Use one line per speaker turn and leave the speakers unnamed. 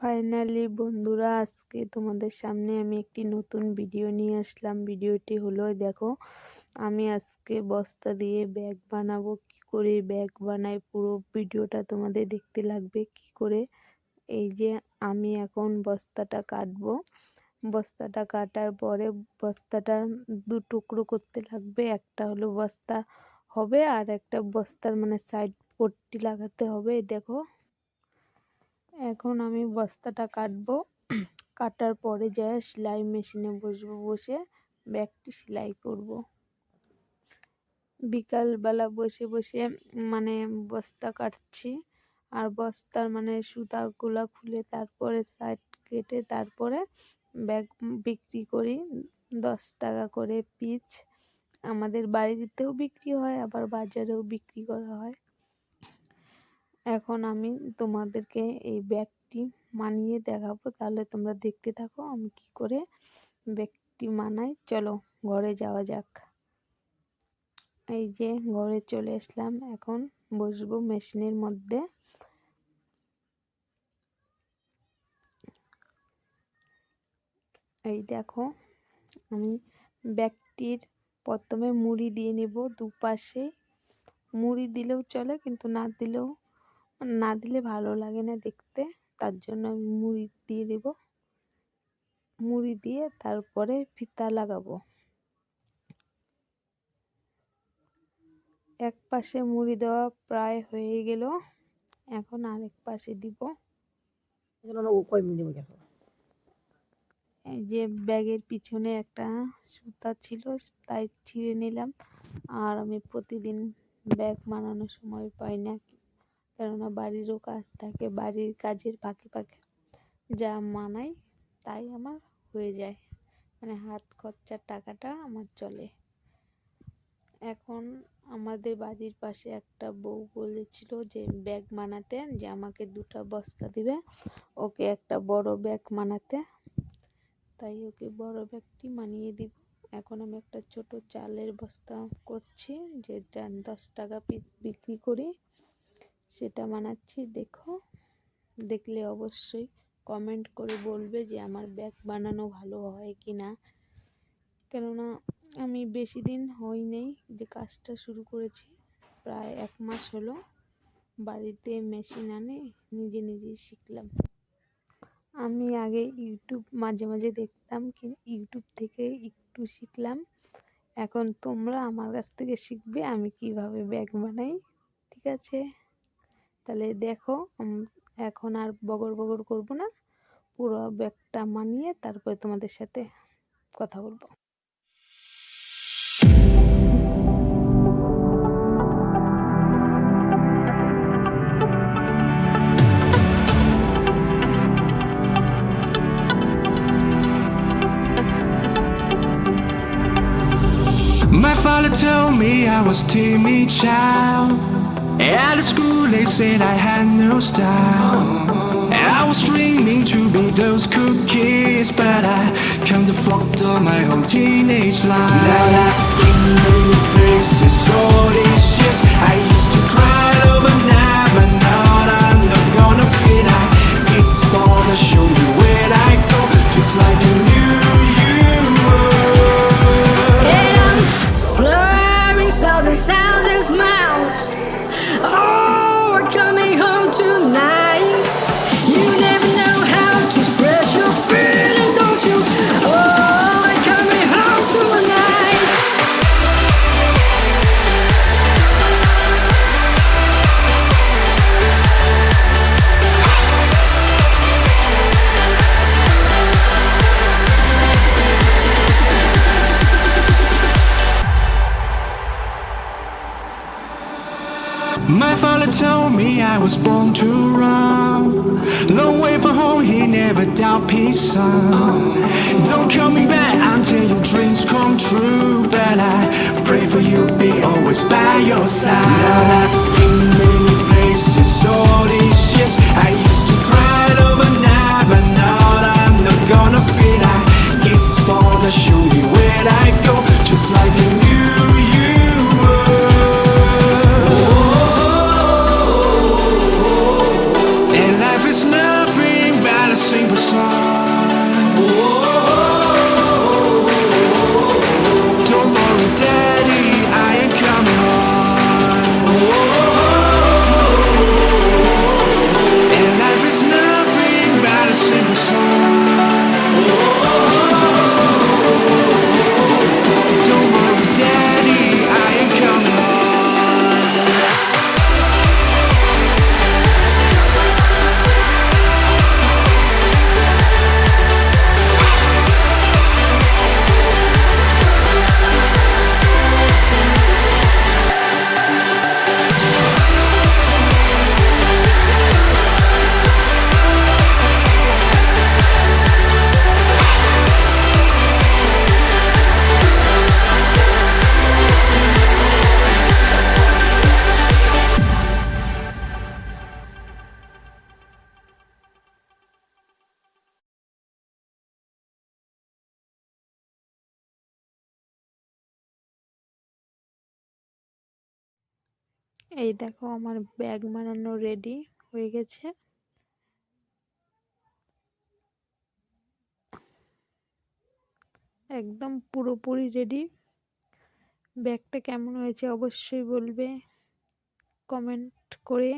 Finally বন্ধুরা, আজকে তোমাদের সামনে আমি একটি নতুন ভিডিও নিয়ে আসলাম। ভিডিওটি হলো, দেখো, আমি আজকে বস্তা দিয়ে ব্যাগ বানাবো, কি করে ব্যাগ বানাই, পুরো ভিডিওটা তোমাদের দেখতে লাগবে, কি করে? এই যে, আমি এখন বস্তাটা কাটবো। বস্তাটা কাটার পরে বস্তাটা দু টুকরো করতে লাগবে। একটা হলো বস্তা হবে আর একটা বস্তার মানে সাইড পট্টি লাগাতে হবে, দেখো। এখন আমি বস্তাটা কাটবো। কাটার পরে যা সেলাই মেশিনে বসবো, বসে ব্যাগটি সেলাই করব। বিকালবেলা বসে বসে মানে বস্তা কাটছি। আর বস্তার মানে সুতাগুলো খুলে তারপরে সাইড কেটে তারপরে ব্যাগ বিক্রি করি। দশ টাকা করে পিস আমাদের বাড়িতেও বিক্রি হয়, আবার বাজারেও বিক্রি করা হয়। এখন আমি তোমাদেরকে এই ব্যাগটি মানিয়ে দেখাবো। তাহলে তোমরা দেখতে থাকো আমি কি করে ব্যাগটি মানাই। চলো ঘরে যাওয়া যাক। এই যে ঘরে চলে আসলাম। এখন বসবো মেশিনের মধ্যে। এই দেখো, আমি ব্যাগটির প্রথমে মুড়ি দিয়ে নেব দুপাশে। মুড়ি দিলেও চলে, কিন্তু না দিলেও না দিলে ভালো লাগে না দেখতে। তার জন্য আমি মুড়ি দিয়ে দেব। মুড়ি দিয়ে তারপরে ফিতা লাগাবো। এক পাশে মুড়ি দেওয়া প্রায় হয়ে গেল। এখন আরেক পাশে দিব। এই যে ব্যাগের পিছনে একটা সুতা ছিল তাই ছিঁড়ে নিলাম। আর আমি প্রতিদিন ব্যাগ বানানোর সময় পাই না কেননা বাড়িরও কাজ থাকে বাড়ির কাজের ফাঁকে ফাঁকে যা মানাই তাই আমার হয়ে যায়। মানে হাত খরচার টাকাটা আমার চলে। এখন আমাদের বাড়ির পাশে একটা বউ বলেছিল যে, ব্যাগ বানাতে যে আমাকে দুটা বস্তা দিবে, ওকে একটা বড় ব্যাগ বানাতে তাই ওকে বড় ব্যাগটি মানিয়ে দিব। এখন আমি একটা ছোট চালের বস্তা করছি যেটা দশ টাকা পিস বিক্রি করি। সেটা বানাচ্ছি দেখো, দেখলে অবশ্যই কমেন্ট করে বলবে যে আমার ব্যাগ বানানো ভালো হয় কি না কেননা আমি বেশি দিন হয়নি যে কাজটা শুরু করেছি, প্রায় এক মাস হলো বাড়িতে মেশিন আনে, নিজে নিজেই শিখলাম। আমি আগে ইউটিউব মাঝে মাঝে দেখতাম কিন্তু ইউটিউব থেকে একটু শিখলাম। এখন তোমরা আমার কাছ থেকে শিখবে আমি কীভাবে ব্যাগ বানাই, ঠিক আছে? তাহলে দেখো এখন আর বগর বগর করব না। পুরো ব্যাগটা মানিয়ে তারপরে তোমাদের সাথে কথা বলব।
My father told me I was timid child At school they said I had no style. I was dreaming to be those cool kids But I kinda fucked up my whole teenage life. Now I've been many places told me I was born to run. Long way from home, he never doubt peace, son. Don't call me back until your dreams come true. But I pray for you, be always by your side. Now I've been many places all these years. I used to cry overnight, but now I'm not gonna fit. I guess star that show me where I go, just like
এই দেখো আমার bag বানানো ready হয়ে গেছে। একদম পুরোপুরি ready ব্যাগটা কেমন হয়েছে অবশ্যই বলবে। কমেন্ট করে